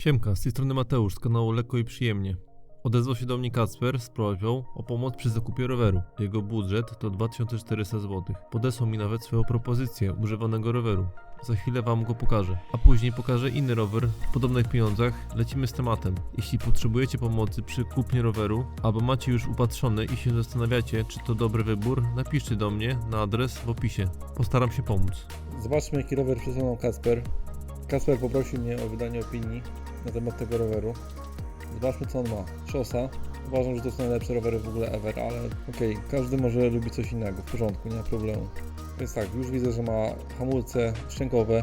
Siemka, z tej strony Mateusz z kanału Lekko i Przyjemnie. Odezwał się do mnie Kacper z prośbą o pomoc przy zakupie roweru. Jego budżet to 2400 zł. Podesłał mi nawet swoją propozycję używanego roweru. Za chwilę wam go pokażę. A później pokażę inny rower w podobnych pieniądzach. Lecimy z tematem. Jeśli potrzebujecie pomocy przy kupnie roweru, albo macie już upatrzony i się zastanawiacie, czy to dobry wybór, napiszcie do mnie na adres w opisie. Postaram się pomóc. Zobaczmy jaki rower przysłał Kasper. Kasper poprosił mnie o wydanie opinii na temat tego roweru. Zobaczmy co on ma. Szosa. Uważam, że to są najlepsze rowery w ogóle ever, ale okej, każdy może lubi coś innego, w porządku, nie ma problemu. Więc tak, już widzę, że ma hamulce szczękowe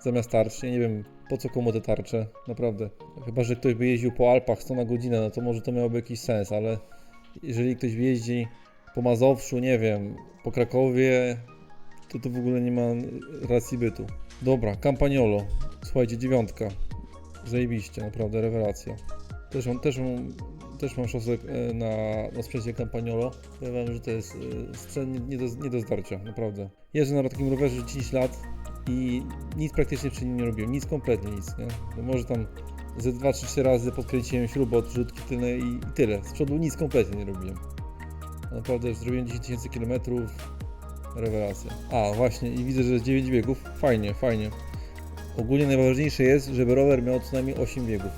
zamiast tarcz. Nie wiem po co komu te tarcze, naprawdę. Chyba, że ktoś by jeździł po Alpach 100 na godzinę, no to może to miałoby jakiś sens, ale jeżeli ktoś jeździ po Mazowszu, nie wiem, po Krakowie, to to w ogóle nie ma racji bytu. Dobra, Campagnolo. Słuchajcie, dziewiątka. Zajebiście, naprawdę, rewelacja. Też mam, też mam, też mam szosę e, na, na sprzęcie Campagnolo. Powiem że to jest e, sprzęt nie, do, nie do zdarcia, naprawdę. Jeżdżę na takim rowerze 10 lat i nic praktycznie przy nim nie robiłem. Nic, kompletnie nic, nie? No może tam ze 2 czy 3 razy podkręciłem śrubę od rzutki tyle i, i tyle. Z przodu nic kompletnie nie robiłem. Naprawdę, zrobiłem 10 tysięcy kilometrów, Rewelacja. A, właśnie, i widzę, że jest 9 biegów. Fajnie, fajnie. Ogólnie najważniejsze jest, żeby rower miał co najmniej 8 biegów.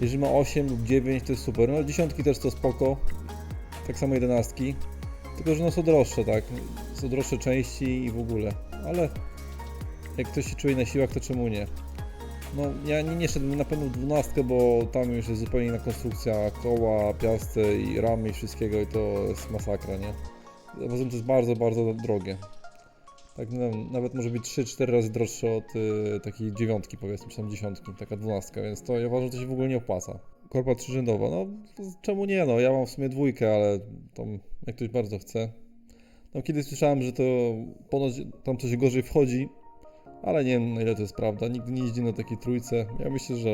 Jeżeli ma 8 lub 9, to jest super. No, dziesiątki też to spoko. Tak samo jedenastki. Tylko, że no są droższe, tak. Są droższe części i w ogóle. Ale jak ktoś się czuje na siłach, to czemu nie? No, ja nie, nie szedłem na pewno w 12, bo tam już jest zupełnie inna konstrukcja koła, piasty i ramy i wszystkiego i to jest masakra, nie? Poza to jest bardzo, bardzo drogie. Tak, no, nawet może być 3-4 razy droższe od y, takiej dziewiątki, powiedzmy, czy tam dziesiątki, taka dwunastka, więc to ja uważam, że to się w ogóle nie opłaca. Korpa trzyrzędowa, no czemu nie, no ja mam w sumie dwójkę, ale tam jak ktoś bardzo chce. Tam kiedyś słyszałem, że to ponoć tam coś gorzej wchodzi, ale nie wiem na ile to jest prawda, nigdy nie jeździ na takiej trójce. Ja myślę, że,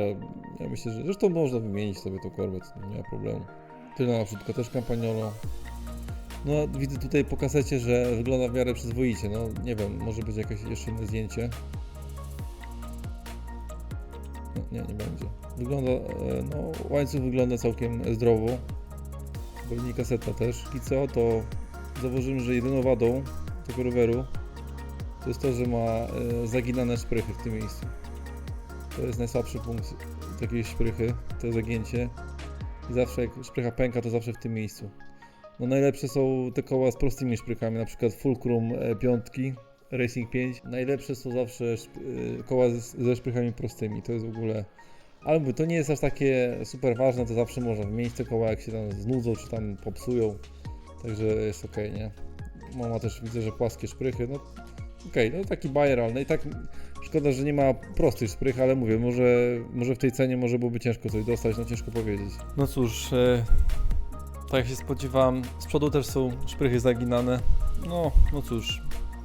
ja myślę, że zresztą można wymienić sobie tą korbę, nie ma problemu. Tyle na przykład też kampaniolo. No, widzę tutaj po kasecie, że wygląda w miarę przyzwoicie. No, nie wiem, może być jakieś jeszcze inne zdjęcie. No, nie, nie będzie. Wygląda, e, no, łańcuch wygląda całkiem zdrowo. Pewnie kaseta też. I co, to zauważyłem, że jedyną wadą tego roweru to jest to, że ma e, zaginane szprychy w tym miejscu. To jest najsłabszy punkt takiej szprychy, to zagięcie. I zawsze jak szprycha pęka, to zawsze w tym miejscu. No najlepsze są te koła z prostymi szprychami, na przykład Fulcrum e, piątki, Racing 5. Najlepsze są zawsze e, koła ze szprychami prostymi, to jest w ogóle... Ale mówię, to nie jest aż takie super ważne, to zawsze można wymienić te koła, jak się tam znudzą, czy tam popsują. Także jest ok, nie? Mama też widzę, że płaskie szprychy, no okej, no taki bajer, ale no i tak szkoda, że nie ma prostych szprych, ale mówię, może, może w tej cenie może byłoby ciężko coś dostać, no ciężko powiedzieć. No cóż, e, tak jak się spodziewałem, z przodu też są szprychy zaginane. No, no cóż,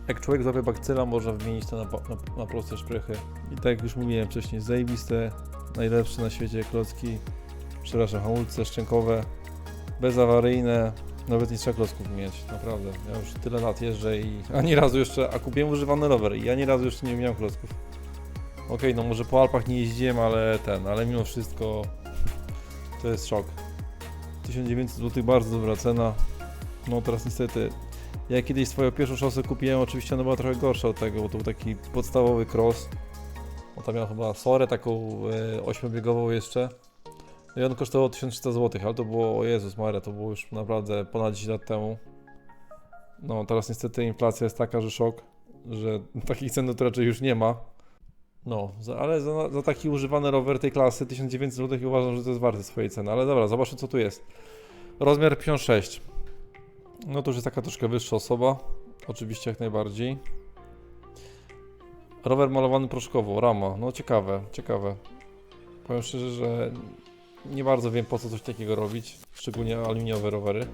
jak człowiek złapie bakcyla, można wymienić to na, na, na proste szprychy. I tak jak już mówiłem wcześniej, zajebiste, najlepsze na świecie klocki, przepraszam, hamulce szczękowe, bezawaryjne, nawet nie trzeba klocków mieć, naprawdę. Ja już tyle lat jeżdżę i ani razu jeszcze, a kupiłem używany rower i ani razu jeszcze nie miałem klocków. Okej, no może po Alpach nie jeździłem, ale ten, ale mimo wszystko to jest szok. 1900 zł, bardzo dobra cena. No teraz niestety, ja kiedyś swoją pierwszą szosę kupiłem, oczywiście ona była trochę gorsza od tego, bo to był taki podstawowy cross. On tam miał chyba sorę taką e, ośmiobiegową jeszcze. No i on kosztował 1300 zł, ale to było, o Jezus Maria, to było już naprawdę ponad 10 lat temu. No teraz niestety inflacja jest taka, że szok, że takich cen to raczej już nie ma. No, za, ale za, za taki używany rower tej klasy 1900 zł uważam, że to jest warte swojej ceny. Ale dobra, zobaczmy co tu jest. Rozmiar 56. No to już jest taka troszkę wyższa osoba. Oczywiście jak najbardziej. Rower malowany proszkowo, rama. No ciekawe, ciekawe. Powiem szczerze, że nie bardzo wiem po co coś takiego robić. Szczególnie aluminiowe rowery.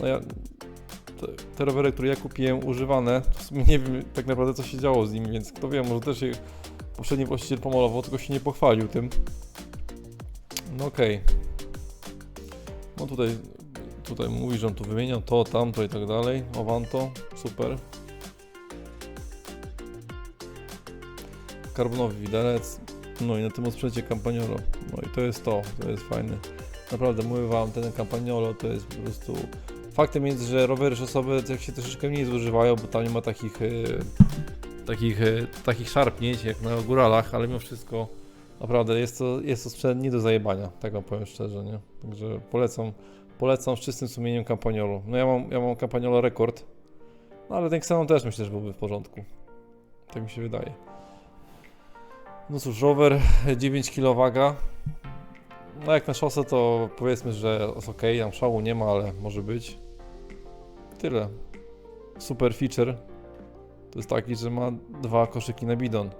No ja... Te, te rowery, które ja kupiłem używane, w sumie nie wiem tak naprawdę co się działo z nimi, więc kto wie, może też je poprzedni właściciel pomalował, tylko się nie pochwalił tym. No okej. No tutaj, tutaj mówi, że on tu wymieniał to, tamto i tak dalej. Avanto, super. Karbonowy widelec. No i na tym osprzęcie Campagnolo. No i to jest to, to jest fajne. Naprawdę mówię wam, ten Campagnolo to jest po prostu... Faktem jest, że rowery szosowe jak się troszeczkę mniej zużywają, bo tam nie ma takich, e, takich, e, takich szarpnięć jak na góralach, ale mimo wszystko naprawdę jest to, jest to sprzęt nie do zajebania, tak wam powiem szczerze, nie? Także polecam, polecam z czystym sumieniem Campagnolo. No ja mam, ja mam Campagnolo rekord, no ale ten Xenon też myślę, że byłby w porządku. Tak mi się wydaje. No cóż, rower 9 kg waga. No jak na szosę to powiedzmy, że jest ok, tam szału nie ma, ale może być. Tyle. Super feature to jest taki, że ma dwa koszyki na bidon.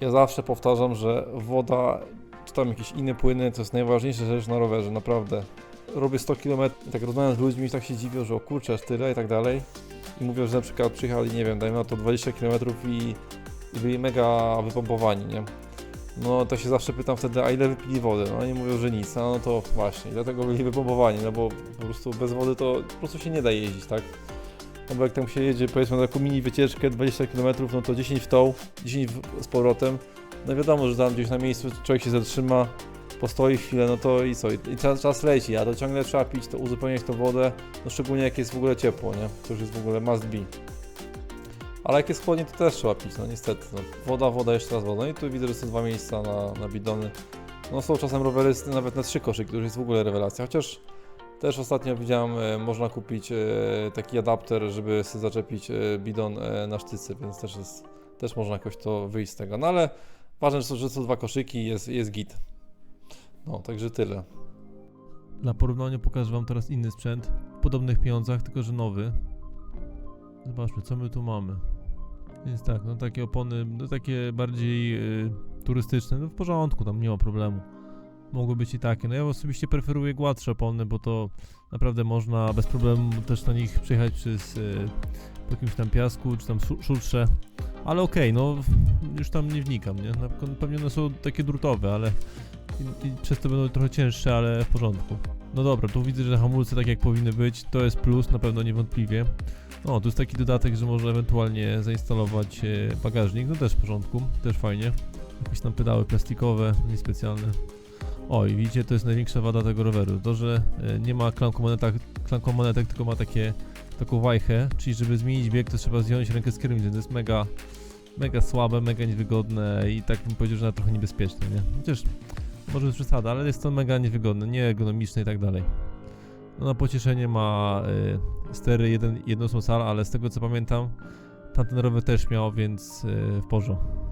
Ja zawsze powtarzam, że woda, czy tam jakieś inne płyny, to jest najważniejsza rzecz na rowerze, naprawdę. Robię 100 km, tak rozmawiam z ludźmi tak się dziwią, że o kurczę, aż tyle i tak dalej. I mówią, że na przykład przyjechali, nie wiem, dajmy na to 20 km i, i byli mega wypompowani, nie? No to się zawsze pytam wtedy, a ile wypili wody? No oni mówią, że nic, no, no to właśnie, dlatego byli wypompowani, no bo po prostu bez wody to po prostu się nie da jeździć, tak? No bo jak tam się jedzie, powiedzmy na taką mini wycieczkę 20 km, no to 10 w tą, 10 w, z powrotem. No wiadomo, że tam gdzieś na miejscu człowiek się zatrzyma, postoi chwilę, no to i co, i, i czas, czas leci, a to ciągle trzeba pić, to uzupełniać tą wodę, no szczególnie jak jest w ogóle ciepło, nie? To już jest w ogóle must be. Ale jak jest chłodnie, to też trzeba pić, no niestety. No, woda, woda, jeszcze raz woda. No i tu widzę, że są dwa miejsca na, na bidony. No są czasem rowery nawet na trzy koszyki, to już jest w ogóle rewelacja. Chociaż też ostatnio widziałem, e, można kupić e, taki adapter, żeby sobie zaczepić e, bidon na sztyce, więc też jest, też można jakoś to wyjść z tego. No ale ważne, że są, dwa koszyki jest, jest git. No, także tyle. Dla porównania pokażę wam teraz inny sprzęt w podobnych pieniądzach, tylko że nowy. Zobaczmy, co my tu mamy. Więc tak, no takie opony, no takie bardziej y, turystyczne, no w porządku, tam nie ma problemu. Mogły być i takie. No ja osobiście preferuję gładsze opony, bo to naprawdę można bez problemu też na nich przejechać przez y, po jakimś tam piasku, czy tam szu- szutrze. Ale okej, no już tam nie wnikam, nie? Na, pewnie one są takie drutowe, ale i, i przez to będą trochę cięższe, ale w porządku. No dobra, tu widzę, że hamulce tak jak powinny być, to jest plus, na pewno niewątpliwie. O, tu jest taki dodatek, że można ewentualnie zainstalować e, bagażnik, no też w porządku, też fajnie. Jakieś tam pedały plastikowe, niespecjalne. O, i widzicie, to jest największa wada tego roweru, to, że e, nie ma klankomonetek, tylko ma takie, taką wajchę, czyli żeby zmienić bieg, to trzeba zdjąć rękę z kierownicy, to jest mega, mega słabe, mega niewygodne i tak bym powiedział, że nawet trochę niebezpieczne, nie? Chociaż może przesada, ale jest to mega niewygodne, nieergonomiczne i tak dalej. No na pocieszenie ma y, stery jeden, jedną sala, ale z tego co pamiętam, tamten rower też miał, więc y, w porządku.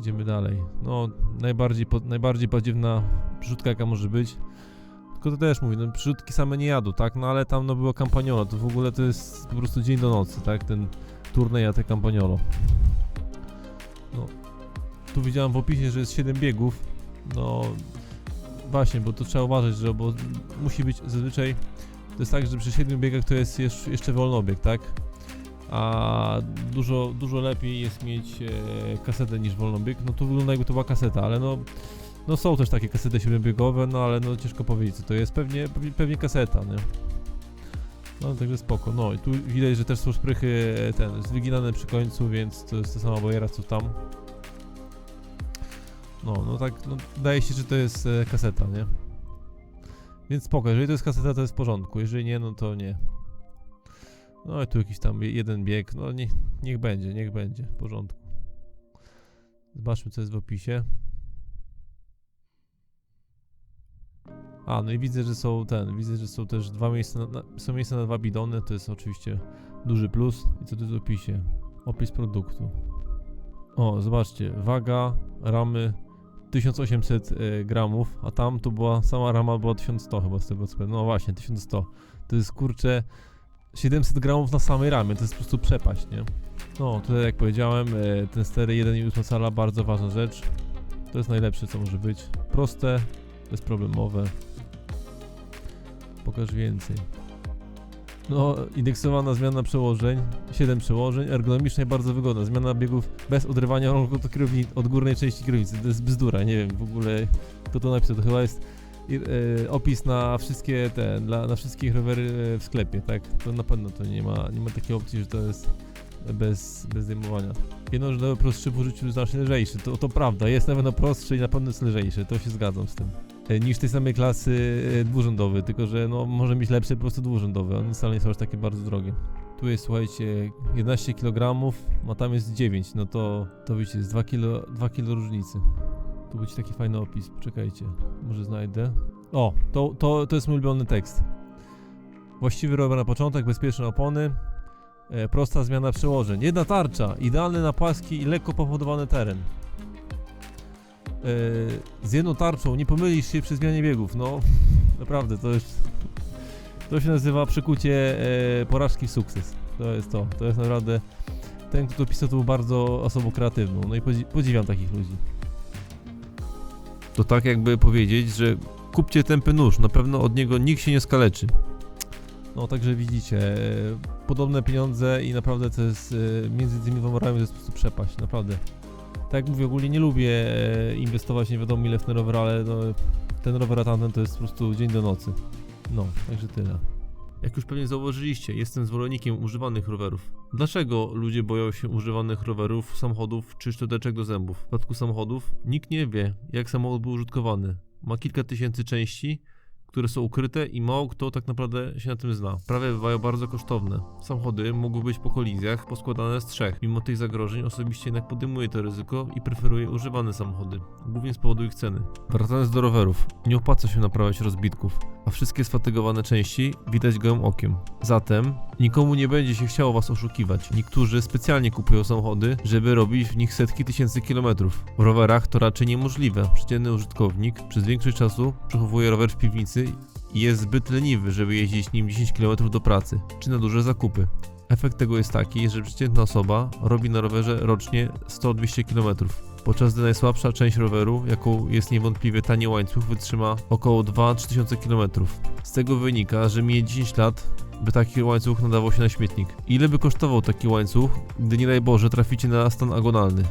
Idziemy dalej. No, najbardziej, po, najbardziej badziewna przyrzutka jaka może być. Tylko to też mówię, no przyrzutki same nie jadą, tak? No ale tam no było Campagnolo, to w ogóle to jest po prostu dzień do nocy, tak? Ten turniej, a te Campagnolo. No, tu widziałem w opisie, że jest 7 biegów. No, właśnie, bo to trzeba uważać, że bo musi być zazwyczaj. To jest tak, że przy 7 biegach to jest jeszcze, jeszcze wolnobieg, tak? A dużo, dużo lepiej jest mieć e, kasetę niż wolnobieg. No to wygląda jakby to była kaseta, ale no, no są też takie kasety 7-biegowe, no ale no ciężko powiedzieć co to jest. Pewnie, pewnie, kaseta, nie? No także spoko. No i tu widać, że też są szprychy e, ten, zwyginane przy końcu, więc to jest ta sama bajera co tam. No, no tak, no wydaje się, że to jest e, kaseta, nie? Więc spoko, jeżeli to jest kaseta, to jest w porządku, jeżeli nie, no to nie. No i tu jakiś tam je- jeden bieg, no niech, niech będzie, niech będzie, w porządku. Zobaczmy, co jest w opisie. A, no i widzę, że są ten, widzę, że są też dwa miejsca, na, są miejsca na dwa bidony, to jest oczywiście duży plus. I co tu jest w opisie? Opis produktu. O, zobaczcie, waga ramy 1800 e, gramów, a tam to była, sama rama była 1100 chyba z tego co. No właśnie, 1100. To jest kurczę 700 gramów na samej ramie, to jest po prostu przepaść, nie? No, tutaj jak powiedziałem, e, ten stery 1,8 cala, bardzo ważna rzecz. To jest najlepsze co może być. Proste, bezproblemowe. Pokaż więcej. No, indeksowana zmiana przełożeń, 7 przełożeń, ergonomiczna i bardzo wygodna. Zmiana biegów bez odrywania rąk od, od górnej części kierownicy. To jest bzdura, nie wiem w ogóle kto to napisał. To chyba jest i- opis na wszystkie te, dla, na wszystkich rowery e, w sklepie, tak? To na pewno to nie ma, nie ma takiej opcji, że to jest bez, bez zdejmowania. Jedno, że prostszy w użyciu jest znacznie lżejszy, to, to prawda, jest na pewno prostszy i na pewno jest lżejszy, to się zgadzam z tym. E, Niż tej samej klasy e, dwurzędowy, tylko że no, może mieć lepszy po prostu dwurzędowy, one wcale nie są aż takie bardzo drogie. Tu jest, słuchajcie, 11 kg, a tam jest 9, no to, to wiecie, jest 2 kg, 2 kg różnicy. Tu będzie taki fajny opis, poczekajcie, może znajdę. O, to, to, to jest mój ulubiony tekst. Właściwy rower na początek, bezpieczne opony, e, prosta zmiana przełożeń. Jedna tarcza, idealny na płaski i lekko powodowany teren. E, z jedną tarczą nie pomylisz się przy zmianie biegów, no naprawdę, to jest... To się nazywa przekucie e, porażki w sukces. To jest to, to jest naprawdę... Ten, kto to pisał, to był bardzo osobą kreatywną, no i podzi- podziwiam takich ludzi. To tak jakby powiedzieć, że kupcie tępy nóż, na pewno od niego nikt się nie skaleczy. No także widzicie, e, podobne pieniądze i naprawdę to jest e, między tymi dwoma rami to jest po prostu przepaść, naprawdę. Tak jak mówię, ogólnie nie lubię e, inwestować nie wiadomo ile w ten rower, ale no, ten rower a tamten to jest po prostu dzień do nocy. No, także tyle. Jak już pewnie zauważyliście, jestem zwolennikiem używanych rowerów. Dlaczego ludzie boją się używanych rowerów, samochodów czy szczoteczek do zębów? W przypadku samochodów nikt nie wie, jak samochód był użytkowany. Ma kilka tysięcy części, które są ukryte i mało kto tak naprawdę się na tym zna. Prawie bywają bardzo kosztowne. Samochody mogły być po kolizjach poskładane z trzech. Mimo tych zagrożeń osobiście jednak podejmuję to ryzyko i preferuję używane samochody, głównie z powodu ich ceny. Wracając do rowerów, nie opłaca się naprawiać rozbitków, a wszystkie sfatygowane części widać gołym okiem. Zatem nikomu nie będzie się chciało was oszukiwać. Niektórzy specjalnie kupują samochody, żeby robić w nich setki tysięcy kilometrów. W rowerach to raczej niemożliwe. Przeciętny użytkownik przez większość czasu przechowuje rower w piwnicy i jest zbyt leniwy, żeby jeździć nim 10 km do pracy czy na duże zakupy. Efekt tego jest taki, że przeciętna osoba robi na rowerze rocznie 100-200 km, podczas gdy najsłabsza część roweru, jaką jest niewątpliwie tani łańcuch, wytrzyma około 2-3 tysiące km. Z tego wynika, że minie 10 lat, by taki łańcuch nadawał się na śmietnik. Ile by kosztował taki łańcuch, gdy nie daj Boże traficie na stan agonalny?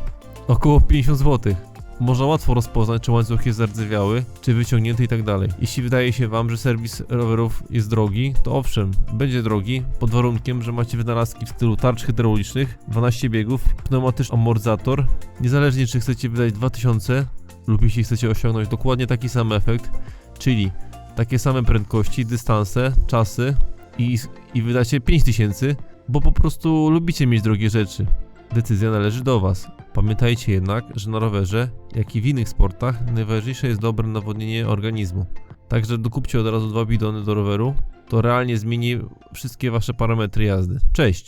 Około 50 zł. Można łatwo rozpoznać, czy łańcuch jest zardzewiały, czy wyciągnięty i tak. Jeśli wydaje się Wam, że serwis rowerów jest drogi, to owszem, będzie drogi, pod warunkiem, że macie wynalazki w stylu tarcz hydraulicznych, 12 biegów, pneumatyczny amortyzator. Niezależnie czy chcecie wydać 2000 lub jeśli chcecie osiągnąć dokładnie taki sam efekt, czyli takie same prędkości, dystanse, czasy i, i wydacie 5000, bo po prostu lubicie mieć drogie rzeczy. Decyzja należy do Was. Pamiętajcie jednak, że na rowerze, jak i w innych sportach, najważniejsze jest dobre nawodnienie organizmu. Także dokupcie od razu dwa bidony do roweru, to realnie zmieni wszystkie Wasze parametry jazdy. Cześć!